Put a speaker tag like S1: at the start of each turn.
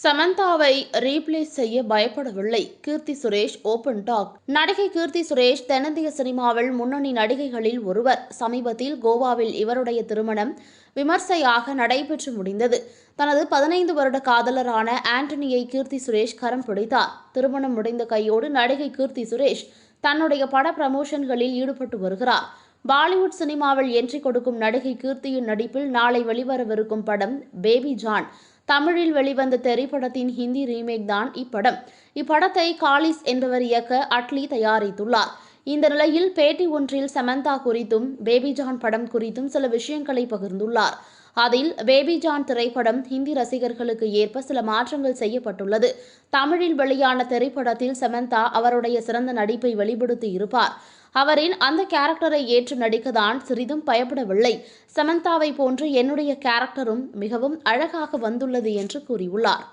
S1: சமந்தாவை replace செய்ய பயப்படவில்லை. Keerthy Suresh open talk. நடிகை கீர்த்தி சுரேஷ் தென்னிந்திய சினிமாவில் முன்னணி நடிகைகளில் ஒருவர். சமீபத்தில் கோவாவில் இவருடைய திருமணம் விமர்சையாக நடைபெற்று முடிந்தது. தனது பதினைந்து வருட காதலரான ஆண்டனியை கீர்த்தி சுரேஷ் கரம் பிடித்தார். திருமணம் முடிந்த கையோடு நடிகை கீர்த்தி சுரேஷ் தன்னுடைய பட ப்ரமோஷன்களில் ஈடுபட்டு வருகிறார். பாலிவுட் சினிமாவில் என்ட்ரி கொடுக்கும் நடிகை கீர்த்தியின் நடிப்பில் நாளை வெளிவரவிருக்கும் படம் பேபி ஜான். தமிழில் வெளிவந்த திரைப்படத்தின் ஹிந்தி ரீமேக் தான் இப்படம். இப்படத்தை காலிஸ் என்பவர் இயக்க அட்லி தயாரித்துள்ளார். இந்த நிலையில் பேட்டி ஒன்றில் சமந்தா குறித்தும் பேபி ஜான் படம் குறித்தும் சில விஷயங்களை பகிர்ந்துள்ளார். அதில் பேபி ஜான் திரைப்படம் ஹிந்தி ரசிகர்களுக்கு ஏற்ப சில மாற்றங்கள் செய்யப்பட்டுள்ளது. தமிழில் வெளியான திரைப்படத்தில் சமந்தா அவருடைய சிறந்த நடிப்பை வெளிப்படுத்தி இருப்பார். அவரின் அந்த கேரக்டரை ஏற்று நடிக்கதான் சிறிதும் பயப்படவில்லை. சமந்தாவை போன்று என்னுடைய கேரக்டரும் மிகவும் அழகாக வந்துள்ளது என்று கூறியுள்ளார்.